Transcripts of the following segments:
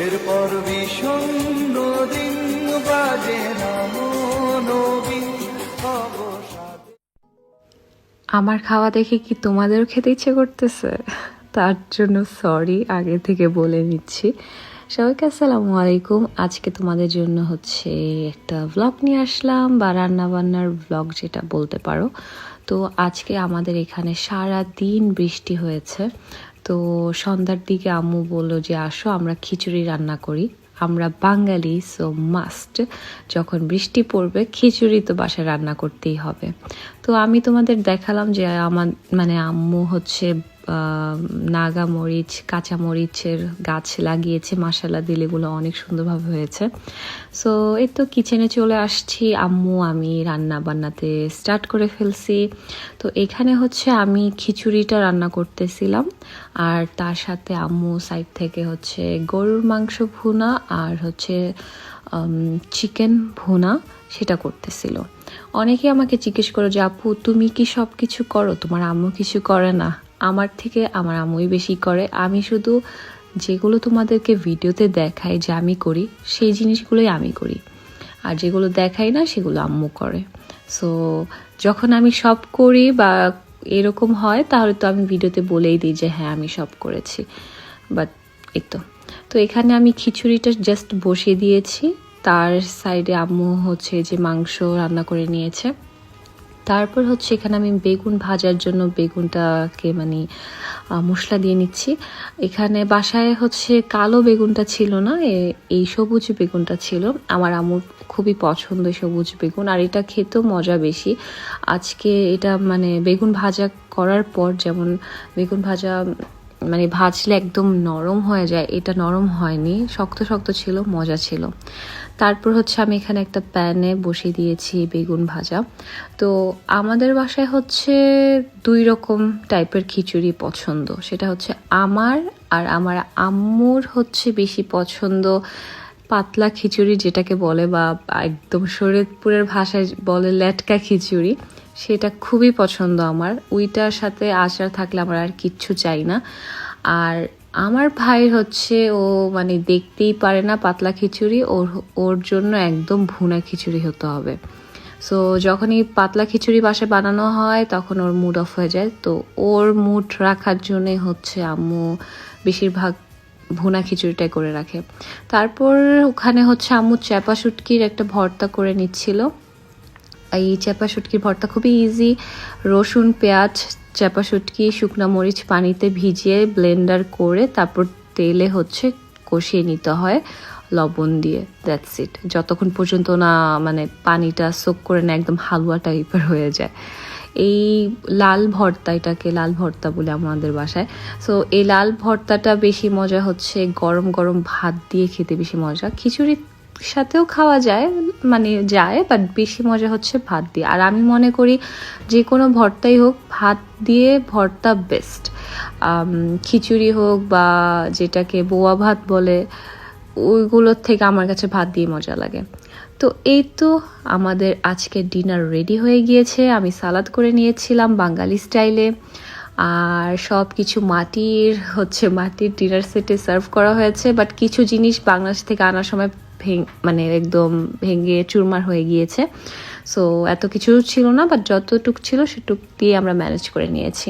এরপর বিষণ্ণ দিন বাজে আমার খাওয়া দেখে কি তোমাদেরও খেতে ইচ্ছে করতেছে? তার জন্য সরি আগে থেকে বলে নিচ্ছি। সবাইকে আসসালামু আলাইকুম। আজকে তোমাদের জন্য হচ্ছে একটা ভ্লগ নিয়ে আসলাম বা রান্না বান্নার ভ্লগ যেটা বলতে পারো। তো আজকে আমাদের এখানে সারা দিন বৃষ্টি হয়েছে। তো সন্ধ্যার দিকে আম্মু বলল যে, আসো, আমরা খিচুড়ি রান্না করি। আমরা বাঙালি সো মাস্ট যখন বৃষ্টি পড়বে, খিচুড়ি তো বাসায় রান্না করতেই হবে। তো আমি তোমাদের দেখালাম যে আমার মানে আম্মু হচ্ছে নাগা মরিচ, কাঁচা মরিচের গাছ লাগিয়েছে মাসালা দিলে এগুলো অনেক সুন্দরভাবে হয়েছে। সো এই তো কিচেনে চলে আসছি। আম্মু, আমি রান্না বান্নাতে স্টার্ট করে ফেলছি। তো এখানে হচ্ছে আমি খিচুড়িটা রান্না করতেছিলাম। আর তার সাথে আম্মু সাইড থেকে হচ্ছে গরুর মাংস ভুনা আর হচ্ছে চিকেন ভুনা সেটা করতেছিল। অনেকে আমাকে জিজ্ঞেস করো যে, আপু, তুমি কি সব কিছু করো? তোমার আম্মু কিছু করে না। আমার থেকে আমার আম্মুই বেশি করে। আমি শুধু যেগুলো তোমাদেরকে ভিডিওতে দেখাই যে আমি করি, সেই জিনিসগুলোই আমি করি। আর যেগুলো দেখাই না, সেগুলো আম্মু করে। সো যখন আমি সব করি বা এরকম হয়, তাহলে তো আমি ভিডিওতে বলেই দিই যে হ্যাঁ আমি সব করেছি। বাট এই তো। তো এখানে আমি খিচুড়িটা জাস্ট বসিয়ে দিয়েছি। তার সাইডে আম্মু হচ্ছে যে মাংস রান্না করে নিয়েছে। তারপর হচ্ছে এখানে আমি বেগুন ভাজার জন্য বেগুনটাকে মানে মশলা দিয়ে নিচ্ছি। এখানে বাসায় হচ্ছে কালো বেগুনটা ছিল না এই সবুজ বেগুনটা ছিল। আমার আমুর খুবই পছন্দ সবুজ বেগুন, আর এটা খেতেও মজা বেশি। আজকে এটা মানে বেগুন ভাজা করার পর যেমন, বেগুন ভাজা মানে ভাজলে একদম নরম হয়ে যায়। এটা নরম হয়নি, শক্ত শক্ত ছিল, মজা ছিল। তারপর হচ্ছে আমি এখানে একটা প্যানে বসিয়ে দিয়েছি বেগুন ভাজা। তো আমাদের বাসায় হচ্ছে দুই রকম টাইপের খিচুড়ি পছন্দ। সেটা হচ্ছে আমার আর আমার আম্মুর হচ্ছে বেশি পছন্দ পাতলা খিচুড়ি, যেটাকে বলে বা একদম শরীরপুরের ভাষায় বলে লেটকা খিচুড়ি। সেটা খুবই পছন্দ আমার। ওইটার সাথে আচার থাকলে আমার আর কিচ্ছু চাই না। আর আমার ভাই হচ্ছে ও মানে দেখতেই পারে না পাতলা খিচুড়ি, ওর ওর জন্য একদম ভুনা খিচুড়ি হতে হবে। সো যখনই পাতলা খিচুড়ি বাসে বানানো হয়, তখন ওর মুড অফ হয়ে যায়। তো ওর মুড রাখার জন্যে হচ্ছে আম্মু বেশিরভাগ ভুনা খিচুড়িটাই করে রাখে। তারপর ওখানে হচ্ছে আম্মু চ্যাপা শুটকির একটা ভর্তা করে নিচ্ছিল। এই চ্যাপা শুটকির ভর্তা খুবই ইজি রসুন, পেঁয়াজ চ্যাপা শুটকি, শুকনো মরিচ পানিতে ভিজিয়ে ব্লেন্ডার করে তারপর তেলে হচ্ছে কষিয়ে নিতে হয় লবণ দিয়ে। দ্যাটস ইট যতক্ষণ পর্যন্ত না মানে পানিটা সোক করে না একদম হালুয়া টাইপের হয়ে যায়। এই লাল ভর্তা, এটাকে লাল ভর্তা বলে আমাদের বাসায়। সো এই লাল ভর্তাটা বেশি মজা হচ্ছে গরম গরম ভাত দিয়ে খেতে বেশি মজা। খিচুড়ি সাথেও খাওয়া যায় মানে যায় বাট বেশি মজা হচ্ছে ভাত দিয়ে। আর আমি মনে করি যে কোনো ভর্তাই হোক, ভাত দিয়ে ভর্তা বেস্ট খিচুড়ি হোক বা যেটাকে বোয়া ভাত বলে, ওইগুলোর থেকে আমার কাছে ভাত দিয়ে মজা লাগে। তো এই তো আমাদের আজকের ডিনার রেডি হয়ে গিয়েছে। আমি সালাদ করে নিয়েছিলাম বাঙালি স্টাইলে আর সব কিছু মাটির, হচ্ছে মাটির ডিনার সেটে সার্ভ করা হয়েছে বাট কিছু জিনিস বাংলাদেশ থেকে আনার সময় ভেঙ মানে একদম ভেঙে চুরমার হয়ে গিয়েছে। সো এত কিছু ছিল না বাট যতটুক ছিল সেটুক দিয়ে আমরা ম্যানেজ করে নিয়েছি।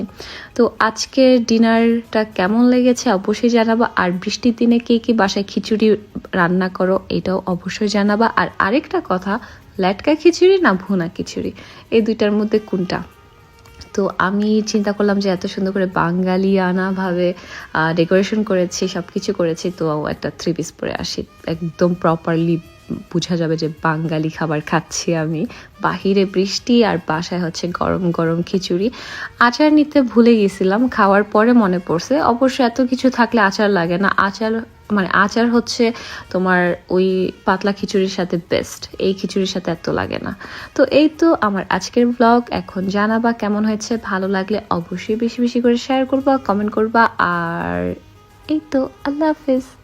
তো আজকের ডিনারটা কেমন লেগেছে অবশ্যই জানাবা, আর বৃষ্টির দিনে কে কে বাসায় খিচুড়ি রান্না করো এটাও অবশ্যই জানাবা। আর আরেকটা কথা ল্যাটকা খিচুড়ি না ভুনা খিচুড়ি? এই দুইটার মধ্যে কোনটা? তো আমি চিন্তা করলাম যে এত সুন্দর করে বাঙালিয়ানা ভাবে ডেকোরেশন করেছি সব কিছু করেছি, তো একটা থ্রি পিস পরে আসি। একদম প্রপারলি বোঝা যাবে যে বাঙালি খাবার খাচ্ছি আমি। বাহিরে বৃষ্টি আর বাসায় হচ্ছে গরম গরম খিচুড়ি। আচার নিতে ভুলে গেছিলাম, খাওয়ার পরে মনে পড়ছে। অবশ্য এত কিছু থাকলে আচার লাগে না। আচার মানে আচার হচ্ছে তোমার ওই পাতলা খিচুড়ির সাথে বেস্ট এই খিচুড়ির সাথে এত লাগে না। তো এই তো আমার আজকের ব্লগ এখন জানাবা কেমন হয়েছে? ভালো লাগলে অবশ্যই বেশি বেশি করে শেয়ার করবা কমেন্ট করবা। আর এই তো, আল্লাহ হাফিজ।